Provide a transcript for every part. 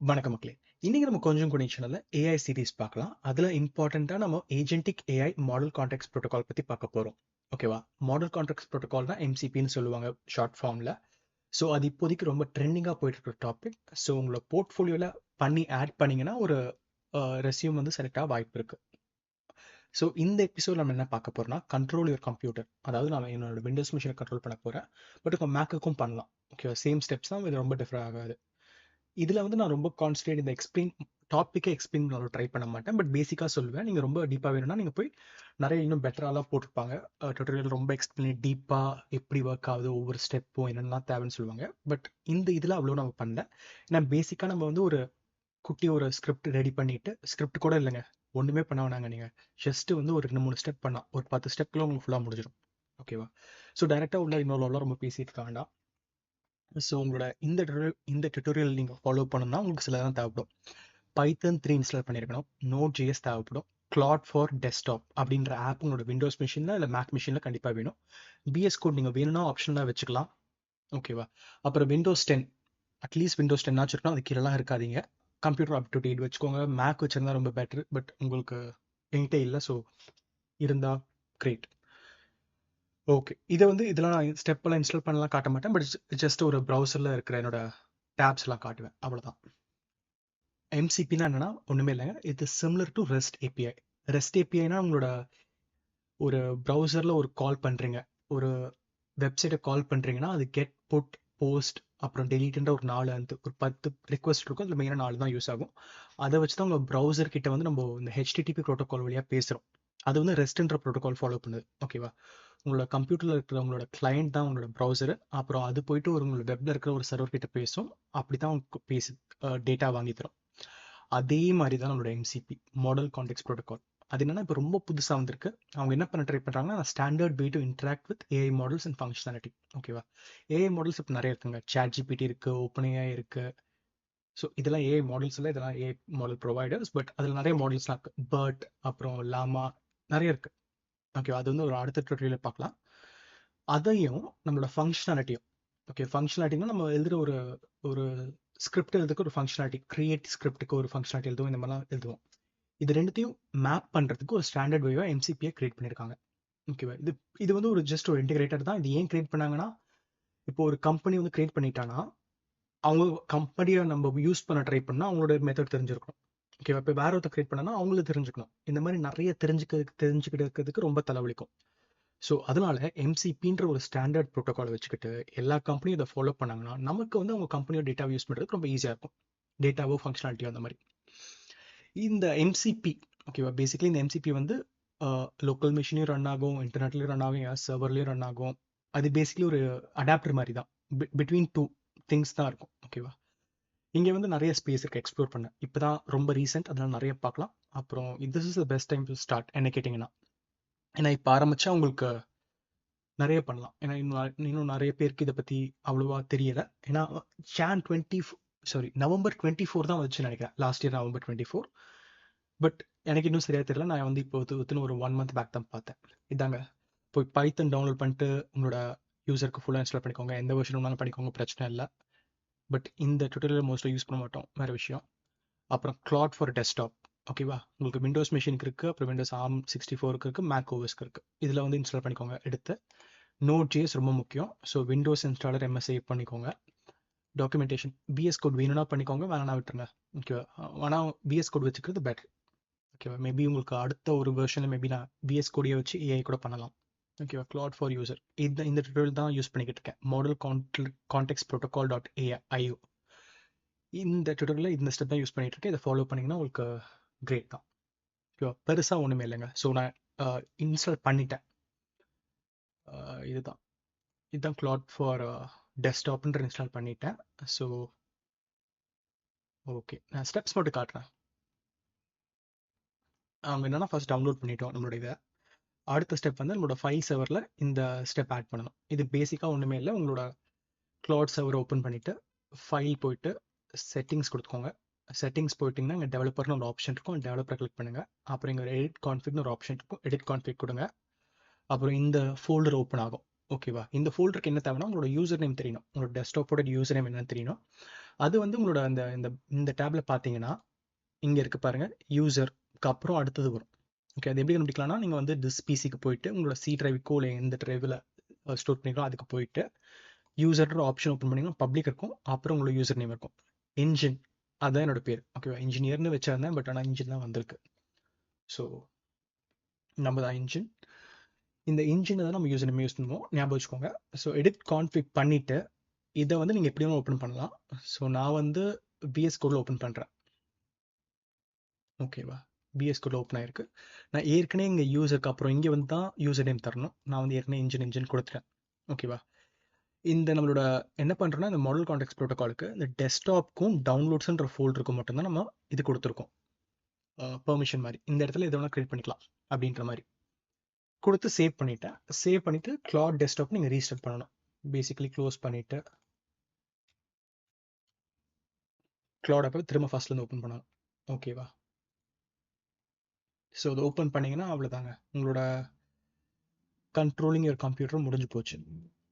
வணக்கம் மக்களே. இன்னைக்கு நம்ம கொஞ்சம் கூட சேனல்ல ஏஐ சீரீஸ் பார்க்கலாம். அதுல இம்பார்ட்டண்டா நம்ம agentic AI model context protocol பத்தி பார்க்க போறோம். ஓகேவா மாடல் கான்டெக்ட் ப்ரோட்டோகால்னா எம்சிபின்னு சொல்லுவாங்க ஷார்ட் ஃபார்ம்ல ஸோ அது இப்போதைக்கு ரொம்ப ட்ரெண்டிங்காக போயிட்டு இருக்கிற டாபிக் ஸோ உங்களோட போர்ட்ஃபோலியோவில் பண்ணி ஆட் பண்ணீங்கன்னா ஒரு ரெசியூம் வந்து செலக்ட் ஆக வாய்ப்பு இருக்கு. ஸோ இந்த எபிசோட் நம்ம என்ன பார்க்க போறோம்னா கண்ட்ரோல் யுவர் கம்ப்யூட்டர் அதாவது நான் என்னோட விண்டோஸ் மிஷினை கண்ட்ரோல் பண்ண போறேன். பட் உங்கள் மேக்குக்கும் பண்ணலாம். ஓகேவா சேம் ஸ்டெப்ஸ் தான் இது ரொம்ப டிஃப்ரெண்ட் ஆகாது இதில் வந்து நான் ரொம்ப கான்சன்ட்ரேட் இந்த எக்ஸ்பிளைன் டாப்பிக்கே எக்ஸ்பிளைன் பண்ண ட்ரை பண்ண மாட்டேன். பட் பேசிக்காக சொல்லுவேன். நீங்கள் ரொம்ப டீப்பாக வேணும்னா நீங்கள் போய் நிறைய இன்னும் பெட்டராலாம் போட்டிருப்பாங்க. டுட்டோரியல் ரொம்ப எக்ஸ்பிளைன் டீப்பாக எப்படி ஒர்க் ஆகுது ஒவ்வொரு ஸ்டெப்பும் என்னென்னலாம் தேவைன்னு சொல்லுவாங்க. பட் இந்த இதில் அவ்வளோ நம்ம பண்ணல. ஏன்னா பேசிக்காக நம்ம வந்து ஒரு குட்டி ஒரு ஸ்கிரிப்ட் ரெடி பண்ணிட்டு ஸ்கிரிப்ட் கூட இல்லைங்க. ஒன்றுமே பண்ண வேணாங்க நீங்கள் ஜஸ்ட்டு வந்து ஒரு ரெண்டு மூணு ஸ்டெப் பண்ணால் ஒரு பத்து ஸ்டெப்ல உங்களுக்கு ஃபுல்லாக முடிஞ்சிடும். ஓகேவா ஸோ டேரெக்டாக உள்ள இன்னொரு ரொம்ப பேசியிருக்க வேண்டாம். ஸோ உங்களோட இந்த tutorial- இந்த டுட்டோரியல் நீங்கள் ஃபாலோ பண்ணணும்னா உங்களுக்கு சில தான் தேவைப்படும். பைத்தன் த்ரீ இன்ஸ்டால் பண்ணியிருக்கணும் நோட் ஜிஎஸ் தேவைப்படும். கிளாட் ஃபார் டெஸ்க்டாப் அப்படின்ற ஆப் உங்களோட விண்டோஸ் மிஷினில் இல்லை மேக் மிஷினில் கண்டிப்பாக வேணும். பிஎஸ் கோட் நீங்கள் வேணும்னா ஆப்ஷனாக வச்சுக்கலாம். ஓகேவா அப்புறம் Windows ten at least Windows ten இருக்கணும் அது கீழெலாம் இருக்காதீங்க. கம்ப்யூட்டர் அப் டு டேட் வச்சுக்கோங்க. மேக் வச்சிருந்தா ரொம்ப பெட்டர் பட் உங்களுக்கு என்கிட்ட இல்லை ஸோ இருந்தால் கிரேட் ஓகே இதை வந்து இதெல்லாம் நான் ஸ்டெப் எல்லாம் இன்ஸ்டால் பண்ணலாம் காட்ட மாட்டேன். பட் ஜஸ்ட் ஒரு ப்ரௌசரில் இருக்கிற என்னோட டேப்ஸ் எல்லாம் காட்டுவேன். அவ்வளோதான் எம்சிபினா என்னன்னா ஒன்றுமே இல்லைங்க. இது similar to REST API REST ஏபிஐனா உங்களோட ஒரு ப்ரௌசரில் ஒரு கால் பண்ணுறீங்க ஒரு வெப்சைட்டை கால் பண்ணுறீங்கன்னா அது கெட் புட் போஸ்ட் அப்புறம் டெலீட்ன்ற ஒரு நாலு அந்த ஒரு பத்து ரிக்வஸ்ட் இருக்கும். அதில் மெயினாக நாலு தான் யூஸ் ஆகும். அதை வச்சு தான் உங்கள் ப்ரௌசர் கிட்ட வந்து நம்ம இந்த ஹெச்டிடிபி ப்ரோட்டோகால் வழியாக பேசுகிறோம் அது வந்து ரெஸ்ட்ன்ற ப்ரோட்டோகால் ஃபாலோ பண்ணுது. ஓகேவா உங்களோட கம்ப்யூட்டரில் இருக்கிற உங்களோட கிளைண்ட் தான் உங்களோட ப்ரௌசரு அப்புறம் அது போயிட்டு ஒரு உங்களோட வெப்ல இருக்கிற ஒரு சர்வர் கிட்ட பேசும். அப்படி தான் உங்களுக்கு பேசு டேட்டா வாங்கி தரும். அதே மாதிரி தான் நம்மளோட எம்சிபி மாடல் கான்டெக்ட் ப்ரோட்டோகால் அது என்னன்னா இப்போ ரொம்ப புதுசாக வந்திருக்கு. அவங்க என்ன பண்ண ட்ரை பண்ணுறாங்கன்னா standard way to interact with AI models and functionality ஓகேவா ஏஐ மாடல்ஸ் இப்போ நிறைய இருக்குங்க. சேட் ஜிபிடி இருக்குது ஓப்பனிங்காக இருக்குது ஸோ இதெல்லாம் ஏஐ மாடல்ஸ் இல்லை இதெல்லாம் ஏஐ மாடல் ப்ரொவைடர்ஸ் பட் அதில் நிறைய மாடல்ஸ்லாம் இருக்குது பர்ட் அப்புறம் லாமா நிறைய இருக்குது ஓகே அது வந்து ஒரு அடுத்த டுட்டோரியலில் பார்க்கலாம். அதையும் நம்மளோட ஃபங்க்ஷனாலிட்டியும் ஓகே ஃபங்க்ஷனாலிட்டினா நம்ம எழுதுகிற ஒரு ஒரு ஸ்கிரிப்ட் எழுதுக்கு ஒரு ஃபங்க்ஷனாலிட்டி கிரியேட் ஸ்கிரிப்ட்டுக்கு ஒரு ஃபங்க்ஷனாலிட்டி எழுதுவோம். இந்த மாதிரிலாம் எழுதுவோம். இது ரெண்டுத்தையும் மேப் பண்ணுறதுக்கு ஒரு ஸ்டாண்டர்ட் வேவாக எம்சிபியை கிரியேட் பண்ணியிருக்காங்க ஓகேவா இது இது வந்து ஒரு ஜஸ்ட் ஒரு இன்டிகிரேட்டர் தான். இது ஏன் கிரியேட் பண்ணாங்கன்னா இப்போ ஒரு கம்பெனி வந்து கிரியேட் பண்ணிட்டானா அவங்க கம்பெனியை நம்ம யூஸ் பண்ண ட்ரை பண்ணால் அவங்களோட மெத்தட் தெரிஞ்சிருக்கணும் ஓகேவா இப்போ வேற ஒருத்தர் கிரியேட் பண்ணனா அவங்களும் தெரிஞ்சுக்கணும். இந்த மாதிரி நிறைய தெரிஞ்சுக்கிறதுக்கு தெரிஞ்சுக்கிட்டு இருக்கிறதுக்கு ரொம்ப தலைவலிக்கும். ஸோ அதனால எம்சிபின்ற ஒரு ஸ்டாண்டர்ட் ப்ரோட்டோகால் வச்சுக்கிட்டு எல்லா கம்பெனியும் இதை ஃபாலோ பண்ணாங்கன்னா நமக்கு வந்து அவங்க கம்பெனியோட டேட்டாவை யூஸ் பண்ணுறதுக்கு ரொம்ப ஈஸியாக இருக்கும். டேட்டாவோ ஃபங்க்ஷனாலிட்டியோ அந்த மாதிரி. இந்த எம்சிபி ஓகேவா பேசிக்கலி இந்த எம்சிபி வந்து லோக்கல் மிஷினையும் ரன் ஆகும் இன்டர்நெட்லேயும் ரன் ஆகும் சர்வர்லேயும் ரன் ஆகும். அது பேசிக்கலி ஒரு அடாப்டர் மாதிரி தான். பிட்வீன் டூ திங்ஸ் தான் இருக்கும் ஓகேவா இங்கே வந்து நிறைய ஸ்பேஸ் இருக்குது எக்ஸ்ப்ளோர் பண்ண. இப்போதான் ரொம்ப ரீசெண்ட் அதனால் நிறைய பார்க்கலாம். அப்புறம் this is the best time to start என்ன கேட்டிங்கன்னா ஏன்னா இப்போ ஆரம்பித்தா உங்களுக்கு நிறைய பண்ணலாம். ஏன்னா இன்னும் இன்னும் நிறைய பேருக்கு இதை பற்றி அவ்வளோவா தெரியலை. ஏன்னா Jan twenty sorry November twenty four தான் வச்சு நினைக்கிறேன். Last year November twenty four but எனக்கு இன்னும் சரியாக தெரியல. நான் வந்து இப்போ ஒத்துன்னு ஒரு ஒன் மந்த் பேக் தான் பார்த்தேன். இதாங்க. போய் பைத்தன் டவுன்லோட் பண்ணிட்டு உங்களோட யூசருக்கு ஃபுல்லாக இன்ஸ்டால் பண்ணிக்கோங்க. எந்த வெர்ஷன் வேணாலும் பண்ணிக்கோங்க. பிரச்சனை இல்லை. பட் இந்த டுட்டோரியல் மோஸ்ட்டாக யூஸ் பண்ண மாட்டோம் வேறு விஷயம். அப்புறம் கிளாட் ஃபார் டெஸ்க்டாப் ஓகேவா உங்களுக்கு விண்டோஸ் மிஷினுக்கு இருக்குது அப்புறம் விண்டோஸ் ஆர்ம் சிக்ஸ்டி ஃபோருக்கு இருக்குது மேக் ஓவஸ்க்கு இருக்குது இதில் வந்து இன்ஸ்டால் பண்ணிக்கோங்க. எடுத்து நோட் ஜிஎஸ் ரொம்ப முக்கியம். ஸோ விண்டோஸ் இன்ஸ்டாலர் எம்எஸ்ஐ பண்ணிக்கோங்க. டாக்குமெண்டேஷன் பிஎஸ் கோட் வேணும்னா பண்ணிக்கோங்க வேணா விட்டுருங்க. ஓகேவா ஆனால் பிஎஸ் கோட் வச்சுக்கிறது பெட்டர் ஓகேவா மேபி உங்களுக்கு அடுத்த ஒரு வெர்ஷனில் மேபி நான் பிஎஸ் கோடியை வச்சு ஏஐ கூட பண்ணலாம். ஓகேவா கிளாட் ஃபார் யூசர் இந்த இந்த டுட்டோரியல் தான் யூஸ் பண்ணிக்கிட்டு இருக்கேன் model context protocol dot AIO இந்த டுட்டோரியலில் இந்த ஸ்டெப் தான் யூஸ் பண்ணிட்டு இருக்கேன் இதை ஃபாலோ பண்ணிங்கன்னா உங்களுக்கு கிரேட் தான். ஓகேவா பெருசாக ஒன்றுமே இல்லைங்க. ஸோ நான் இன்ஸ்டால் பண்ணிட்டேன். இதுதான். இதுதான் கிளாட் ஃபார் டெஸ்க்டாப்ன்ற இன்ஸ்டால் பண்ணிட்டேன். ஸோ ஓகே நான் ஸ்டெப்ஸ் மட்டும் காட்டுறேன். அவங்க என்னன்னா ஃபர்ஸ்ட் டவுன்லோட் பண்ணிட்டோம் நம்மளோட இதை. அடுத்த ஸ்டெப் வந்து நம்மளோட ஃபைல் சர்வரில் இந்த ஸ்டெப் ஆட் பண்ணணும். இது பேசிக்காக ஒன்றுமே இல்லை. உங்களோட க்ளவுட் சர்வர் ஓப்பன் பண்ணிவிட்டு ஃபைல் போயிட்டு செட்டிங்ஸ் கொடுத்துக்கோங்க. செட்டிங்ஸ் போயிட்டீங்கன்னா இங்கே டெவலப்பர்னு ஒரு ஆப்ஷன் இருக்கும். டெவலப்பர் கிளிக் பண்ணுங்கள் அப்புறம் இங்கே எடிட் கான்ஃபிக்னு ஒரு ஆப்ஷன் இருக்கும். எடிட் கான்ஃபிக் கொடுங்க. அப்புறம் இந்த ஃபோல்டர் ஓப்பன் ஆகும். ஓகேவா இந்த ஃபோல்டருக்கு என்ன தேவைன்னா உங்களோட யூசர் நேம் தெரியணும். உங்களோட டெஸ்க்டாப்போட யூசர் நேம் என்னன்னு தெரியணும். அது வந்து உங்களோட அந்த இந்த இந்த டேப்ல பார்த்தீங்கன்னா இங்கே இருக்கு பாருங்கள் யூசருக்கு அப்புறம் அடுத்தது வரும். ஓகே அது எப்படி கண்டுபிடிக்கலாம்னா நீங்கள் வந்து திஸ் பிசிக்கு போயிட்டு உங்களோட சி டிரைவுக்கோ இல்லை எந்த டிரைவில் ஸ்டோர் பண்ணிக்கலாம் அதுக்கு போயிட்டு யூசர்ன்ற ஆப்ஷன் ஓப்பன் பண்ணிங்கன்னா பப்ளிக் இருக்கும். அப்புறம் உங்களோட யூசர் நேம் இருக்கும். இன்ஜின் அதுதான் என்னோட பேர். ஓகேவா இன்ஜினியர்னு வச்சிருந்தேன் பட் ஆனால் இன்ஜின் தான் வந்திருக்கு. ஸோ நம்ம தான் இன்ஜின் இந்த இன்ஜினை தான் நம்ம யூஸ் நம்ம யூஸ் பண்ணுவோம். ஞாபகம் வச்சுக்கோங்க. ஸோ எடிட் கான்ஃபிக் பண்ணிவிட்டு இதை வந்து நீங்கள் எப்படி ஓப்பன் பண்ணலாம். ஸோ நான் வந்து பிஎஸ் கோடில் ஓப்பன் பண்ணுறேன் ஓகேவா பிஎஸ் கோட் ஓப்பன் ஆயிருக்கு. நான் ஏற்கனவே இங்கே யூசருக்கு அப்புறம் இங்கே வந்து தான் யூசர் நேம் தரணும். நான் வந்து ஏற்கனவே இன்ஜின் இன்ஜின் கொடுத்துட்டேன். ஓகேவா இந்த நம்மளோட என்ன பண்ணுறோன்னா இந்த மாடல் கான்டெக்ட் ப்ரோட்டோகாலுக்கு இந்த டெஸ்க்டாப்க்கும் டவுன்லோட்ஸ்ன்ற ஃபோல்டருக்கும் மட்டும்தான் நம்ம இது கொடுத்துருக்கோம். பெர்மிஷன் மாதிரி. இந்த இடத்துல எது வேணால் க்ரியேட் பண்ணிக்கலாம் அப்படின்ற மாதிரி. கொடுத்து சேவ் பண்ணிட்டேன். சேவ் பண்ணிவிட்டு கிளாட் டெஸ்க்டாப் நீங்கள் ரீஸ்டார்ட் பண்ணணும். பேசிக்கலி க்ளோஸ் பண்ணிவிட்டு கிளாட் அப்போ திரும்ப ஃபர்ஸ்ட்லேருந்து ஓப்பன் பண்ணணும். ஓகேவா ஸோ அதை ஓப்பன் பண்ணிங்கன்னா அவ்வளோதாங்க உங்களோட கண்ட்ரோலிங் ஒரு கம்ப்யூட்டர் முடிஞ்சு போச்சு.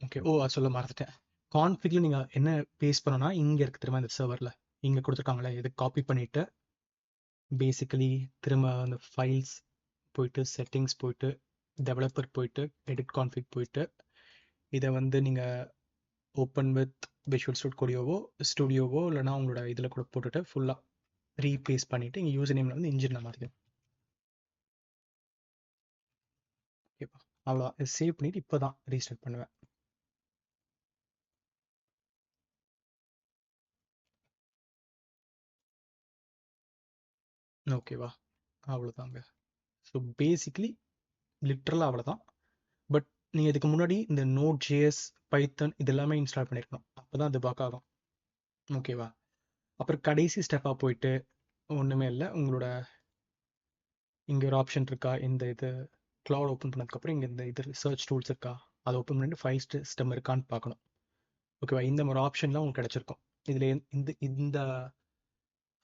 ஓகே ஓ அது சொல்ல மறந்துட்டேன். கான்ஃபிகில் நீங்கள் என்ன பேஸ் பண்ணோன்னா இங்கே இருக்குது திரும்ப இந்த சர்வரில் இங்கே கொடுத்துருக்காங்களே இதை காப்பி பண்ணிவிட்டு பேசிக்கலி திரும்ப அந்த ஃபைல்ஸ் போயிட்டு செட்டிங்ஸ் போயிட்டு டெவலப்பர் போயிட்டு எடிட் கான்ஃபிக் போயிட்டு இதை வந்து நீங்கள் ஓப்பன் வித் விஷுவல் ஸ்டூட் கொடியோவோ ஸ்டுடியோவோ இல்லைனா உங்களோட இதில் கூட போட்டுட்டு ஃபுல்லாக ரீப்ளேஸ் பண்ணிவிட்டு இங்கே யூசர் நேமில் வந்து இன்ஜின் மாதிரி அவ்வளோ. இது சேவ் பண்ணிவிட்டு இப்போ தான் ரீஸ்டார்ட் பண்ணுவேன் ஓகேவா அவ்வளோதாங்க. ஸோ பேசிக்லி லிட்ரலாக அவ்வளோதான். பட் நீங்கள் இதுக்கு முன்னாடி இந்த நோட் ஜேஎஸ் பைத்தன் இது எல்லாமே இன்ஸ்டால் பண்ணியிருக்கணும் அப்போ தான் அது ஒர்க் ஆகும். ஓகேவா அப்புறம் கடைசி ஸ்டெப்பாக போயிட்டு ஒன்றுமே இல்லை. உங்களோட இங்கே ஒரு ஆப்ஷன் இருக்கா? இந்த இது க்ளவுட் ஓப்பன் பண்ணதுக்கப்புறம் இங்கே இந்த இது சர்ச் டூல்ஸ் இருக்கா? அதை ஓப்பன் பண்ணிட்டு ஃபைவ் ஸ்டெம் இருக்கான்னு பார்க்கணும். ஓகேவா இந்த மாதிரி ஆப்ஷன்லாம் உங்களுக்கு கிடச்சிருக்கும். இதில் இந்த இந்த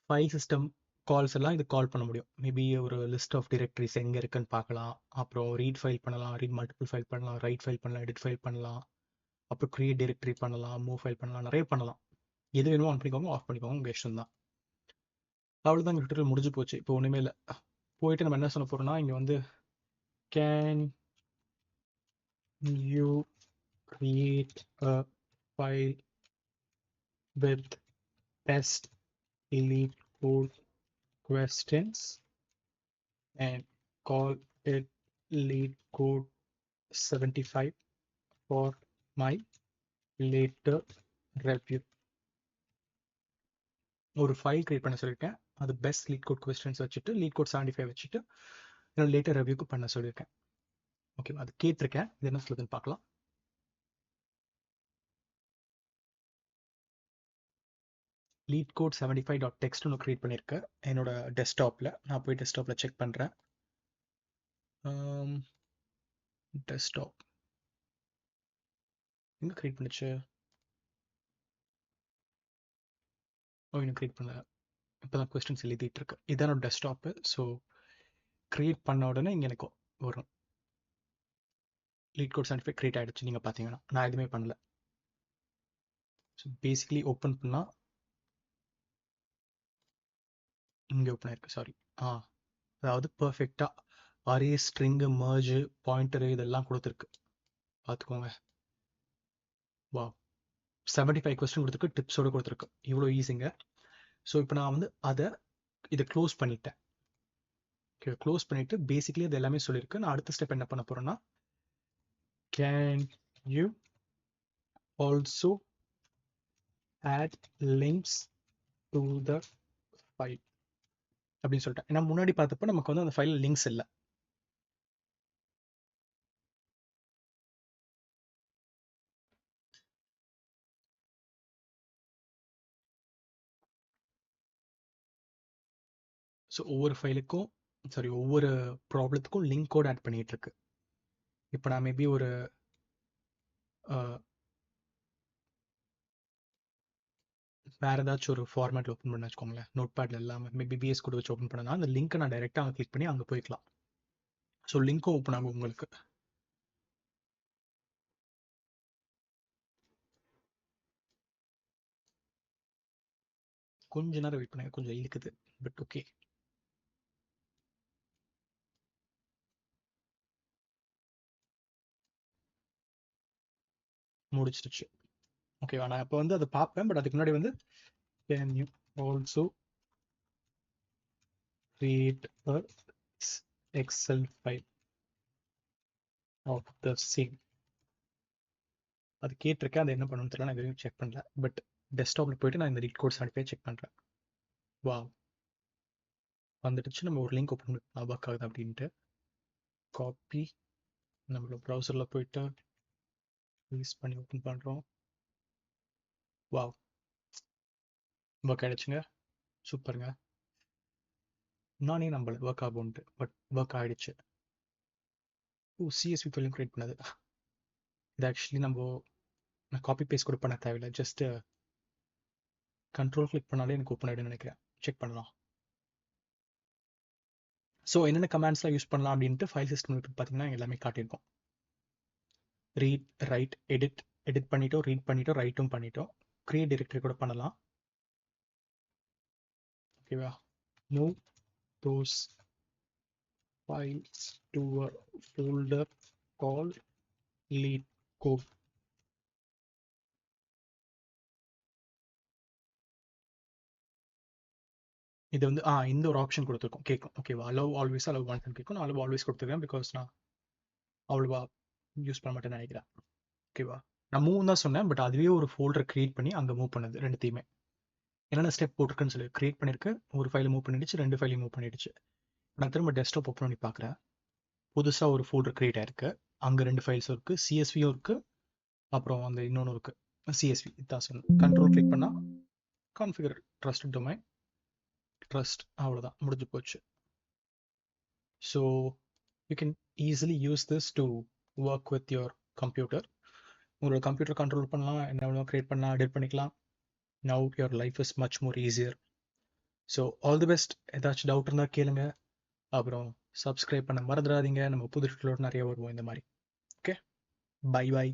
ஃபைல் சிஸ்டம் கால்ஸ் எல்லாம் இது கால் பண்ண முடியும். மேபி ஒரு லிஸ்ட் ஆஃப் டிரெக்டரிஸ் எங்கே இருக்குன்னு பார்க்கலாம். அப்புறம் ரீட் ஃபைல் பண்ணலாம். ரீட் மல்டிபிள் ஃபைல் பண்ணலாம். ரைட் ஃபைல் பண்ணலாம். எடிட் ஃபைல் பண்ணலாம். அப்புறம் க்ரியேட் டிரெக்டரி பண்ணலாம். மூவ் ஃபைல் பண்ணலாம். நிறைய பண்ணலாம். எது வேணுமோ ஆன் பண்ணிக்கோங்க ஆஃப் பண்ணிக்கோங்க. உங்கள் இஷ்டம் தான். அவ்வளோதான் முடிஞ்சு போச்சு. இப்போ ஒன்றுமே இல்லை. போயிட்டு நம்ம என்ன சொல்ல போகிறோம்னா இங்கே வந்து can you create a file with best elite code questions and call it lead code 75 for my later review ஒரு ஃபைல் கிரியேட் பண்ண சொல்லியிருக்கேன் அது பெஸ்ட் லீட் கோட் கொஸ்டின்ஸ் வச்சுட்டு லீட் கோட் செவன்டி ஃபைவ் வச்சுட்டு என்னோட லேட்டர் ரிவ்யூக்கு பண்ண சொல்லியிருக்கேன். ஓகேவா அது கேட்டிருக்கேன். இது என்ன சொல்லுதுன்னு பார்க்கலாம். Leet code seventy five dot text ஒன்று க்ரியேட் பண்ணியிருக்கேன் என்னோட டெஸ்க்டாப்பில் நான் போய் டெஸ்க்டாப்பில் செக் பண்ணுறேன் டெஸ்க்டாப் எங்கே க்ரியேட் பண்ணுச்சு? ஓ இன்னும் க்ரியேட் பண்ணல. இப்போ தான் கொஸ்டின்ஸ் எழுதிட்டு இருக்கு. இதான் டெஸ்க்டாப்பு ஸோ க்ரியேட் பண்ண உடனே இங்கே எனக்கு வரும். லீட் கோட் செவன்டி க்ரியேட் ஆகிடுச்சு நீங்கள் பார்த்தீங்கன்னா நான் எதுவுமே பண்ணல. ஸோ பேசிக்கலி ஓப்பன் பண்ணால் இங்கே ஓப்பன் ஆயிருக்கு சாரி ஆ அதாவது பர்ஃபெக்டாக அரே ஸ்ட்ரிங்கு மர்ஜு பாயிண்டரு இதெல்லாம் கொடுத்துருக்கு. பார்த்துக்கோங்க வா செவன்டி ஃபைவ் கொஸ்டின் கொடுத்துருக்கு டிப்ஸோடு கொடுத்துருக்கு. இவ்வளோ ஈஸிங்க ஸோ இப்போ நான் வந்து அதை இதை க்ளோஸ் பண்ணிட்டேன். க்ளோஸ் பண்ணிவிட்டு பேசிக்கலி அது எல்லாமே சொல்லியிருக்கு. நான் அடுத்த ஸ்டெப் என்ன பண்ண போகிறேன்னா can you also add links to the file அப்படின்னு சொல்லிட்டேன். ஏன்னா முன்னாடி பார்த்தப்ப நமக்கு வந்து அந்த ஃபைல் லிங்க்ஸ் இல்லை. ஸோ ஒவ்வொரு ஃபைலுக்கும் சாரி ஒவ்வொரு ப்ராப்ளத்துக்கும் லிங்க் கோட் ஆட் பண்ணிட்டு இருக்கு இப்போ நான் மேபி ஒரு வேறு ஏதாச்சும் ஒரு ஃபார்மேட் ஓப்பன் பண்ண வச்சுக்கோங்களேன். நோட் பேட்ல இல்லாமல் மேபி பிஎஸ் கூட வச்சு ஓப்பன் பண்ணனா அந்த லிங்க்கை நான் டைரெக்டாக அங்கே கிளிக் பண்ணி அங்கே போய்க்கலாம். ஸோ லிங்க்கும் ஓப்பன் ஆகும் உங்களுக்கு. கொஞ்ச நேரம் வெயிட் பண்ணுங்க. கொஞ்சம் இழுக்குது. பட் ஓகே முடிச்சிருச்சு. ஓகேவா நான் இப்போ வந்து அதை பார்ப்பேன் பட் அதுக்கு முன்னாடி வந்து can you also create a s- excel file of the same? அது கேட்டிருக்கேன். அது என்ன பண்ணணும் தெரியல. நான் எதுவும் செக் பண்ணல. பட் டெஸ்க்டாப்ல போயிட்டு நான் இந்த ரீட் கோட்ஸ் அனுப்பி செக் பண்றேன். வா வந்துடுச்சு. நம்ம ஒரு லிங்க் ஓப்பன் பண்ணலாம். ஆகுது அப்படின்ட்டு. காப்பி நம்மளோட ப்ரௌசரில் போயிட்டு யூஸ் பண்ணி ஓப்பன் பண்ணுறோம் வாவ் ஒர்க் ஆயிடுச்சுங்க சூப்பருங்க நானே நம்பலை. ஒர்க் ஆகும்ன்ட்டு. பட் ஒர்க் ஆயிடுச்சு. ஓ சிஎஸ்பி ஃபைலும் கிரியேட் பண்ணது. இது ஆக்சுவலி நம்ம நான் காப்பி பேஸ்ட் கூட பண்ண தேவையில்லை. ஜஸ்ட் கண்ட்ரோல் கிளிக் பண்ணாலே எனக்கு ஓப்பன் ஆகிடும்னு நினைக்கிறேன். செக் பண்ணலாம். ஸோ என்னென்ன கமாண்ட்ஸ்லாம் யூஸ் பண்ணலாம் அப்படின்ட்டு ஃபைல் சிஸ்டம் பார்த்தீங்கன்னா எல்லாமே காட்டியிருக்கோம். ரீட் ரைட் எடிட் எடிட் பண்ணிட்டோம் ரீட் பண்ணிட்டோம் ரைட்டும் பண்ணிட்டோம். கிரியேட் டிரெக்டரி கூட பண்ணலாம். ஓகேவா move those files to folder call LeetCode இது வந்து ஆ இந்த ஒரு ஆப்ஷன் கொடுத்துருக்கோம். கேட்கும். ஓகேவா அலவ் ஆல்வேஸ் அலவ் ஒன்ஸ் கேட்கும். நான் அலவ் ஆல்வேஸ் கொடுத்துருக்கேன் பிகாஸ் நான் அவ்வளோவா யூஸ் பண்ண மாட்டேன்னு நினைக்கிறேன். ஓகேவா நான் மூவ் தான் சொன்னேன் பட் அதுவே ஒரு ஃபோல்டர் கிரியேட் பண்ணி அங்கே மூவ் பண்ணுது ரெண்டுத்தையுமே. என்னென்ன ஸ்டெப் போட்டிருக்குன்னு சொல்லி. கிரியேட் பண்ணியிருக்கு ஒரு ஃபைல் மூவ் பண்ணிடுச்சு ரெண்டு ஃபைலையும் மூவ் பண்ணிடுச்சு. நான் திரும்ப டெஸ்க்டாப் ஓப்பன் பண்ணி பார்க்குறேன் புதுசாக ஒரு ஃபோல்டர் கிரியேட் ஆயிருக்கு. அங்கே ரெண்டு ஃபைல்ஸும் இருக்குது சிஎஸ்வியும் இருக்குது அப்புறம் அந்த இன்னொன்று இருக்குது சிஎஸ்வி இதான் சொன்னேன். கண்ட்ரோல் கிளிக் பண்ணால் கான்ஃபிகர் ட்ரஸ்ட் டொமைன் ட்ரஸ்ட் அவ்வளோதான் முடிஞ்சு போச்சு. So you can easily use this to work with your computer உங்களோட கம்ப்யூட்டர் கண்ட்ரோல் பண்ணலாம். என்ன வேணும் க்ரியேட் பண்ணலாம் எடிட் பண்ணிக்கலாம். Now your life is much more easier so all the best ஏதாச்சும் டவுட் இருந்தால் கேளுங்க. அப்புறம் சப்ஸ்கிரைப் பண்ண மறந்துடாதீங்க. நம்ம புது நிறைய வருவோம் இந்த மாதிரி. Okay bye by